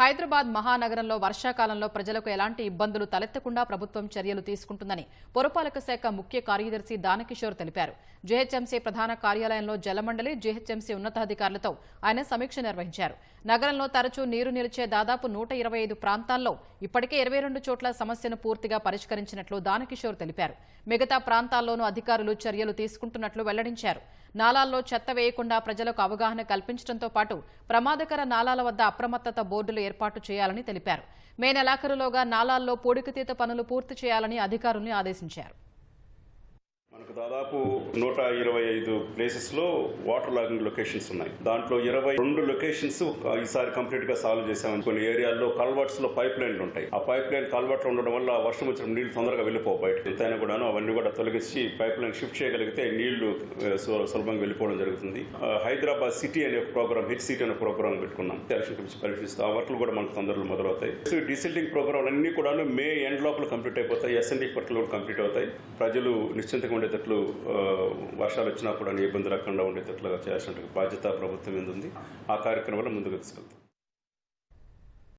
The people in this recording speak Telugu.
హైదరాబాద్ మహానగరంలో వర్షాకాలంలో ప్రజలకు ఎలాంటి ఇబ్బందులు తలెత్తకుండా ప్రభుత్వం చర్యలు తీసుకుంటుందని పురపాలక శాఖ ముఖ్య కార్యదర్శి దానకిషోర్ తెలిపారు. జీహెచ్ఎంసీ ప్రధాన కార్యాలయంలో జలమండలి జీహెచ్ఎంసీ ఉన్నతాధికారులతో ఆయన సమీక్ష నిర్వహించారు. నగరంలో తరచూ నీరు నిలిచే దాదాపు నూట ఇరవై ఐదు ప్రాంతాల్లో ఇప్పటికే ఇరవై రెండు చోట్ల సమస్యను పూర్తిగా పరిష్కరించినట్లు దానకిషోర్ తెలిపారు. మిగతా ప్రాంతాల్లోనూ అధికారులు చర్యలు తీసుకుంటున్నట్లు వెల్లడించారు. నాలాల్లో చెత్త వేయకుండా ప్రజలకు అవగాహన కల్పించడంతో పాటు ప్రమాదకర నాలాల వద్ద అప్రమత్తత బోర్డులు ఏర్పాటు చేయాలని తెలిపారు. మే నెలాఖరులోగా నాలాల్లో పూడికతీత పనులు పూర్తి చేయాలని అధికారుల్ని ఆదేశించారు. మనకు దాదాపు నూట ఇరవై ఐదు ప్లేసెస్లో వాటర్ లాగింగ్ లొకేషన్స్ ఉన్నాయి. దాంట్లో ఇరవై రెండు లొకేషన్స్ ఈసారి కంప్లీట్గా సాల్వ్ చేసామని కొన్ని ఏరియాల్లో కల్వర్ట్స్లో పైప్ లైన్లు ఉంటాయి. ఆ పైప్ లైన్ కల్వర్ట్ ఉండడం వల్ల వర్షం వచ్చిన నీళ్ళు తొందరగా వెళ్ళిపోవు బయట ఎంతైనా కూడాను అవన్నీ కూడా తొలగించి పైప్ లైన్ షిఫ్ట్ చేయగలిగితే నీళ్ళు సులభంగా వెళ్ళిపోవడం జరుగుతుంది. ఆ, హైదరాబాద్ సిటీ అనే ఒక ప్రోగ్రామ్ హెచ్ సిటీ అనే ప్రోగ్రామ్ పెట్టుకున్నాం. ఎలక్షన్ కమిషన్ పరిశీలిస్తాం ఆ వర్క్లు కూడా మనకు తొందరలో మొదలవుతాయి. డిసిల్టింగ్ ప్రోగ్రామ్ అన్ని కూడా మే ఎండ్ లోపల కంప్లీట్ అయిపోతాయి. ఎస్ఎన్డీ పట్ల కూడా కంప్లీట్ అవుతాయి. ప్రజలు నిశ్చింతగా ఉండేటట్లు వర్షాలు వచ్చినా కూడా ఇబ్బంది రాకుండా ఉండేటట్లుగా చేయాల్సిన బాధ్యత ప్రభుత్వం మీద ఉంది. ఆ కార్యక్రమంలో ముందుకు తీసుకెళ్తాం.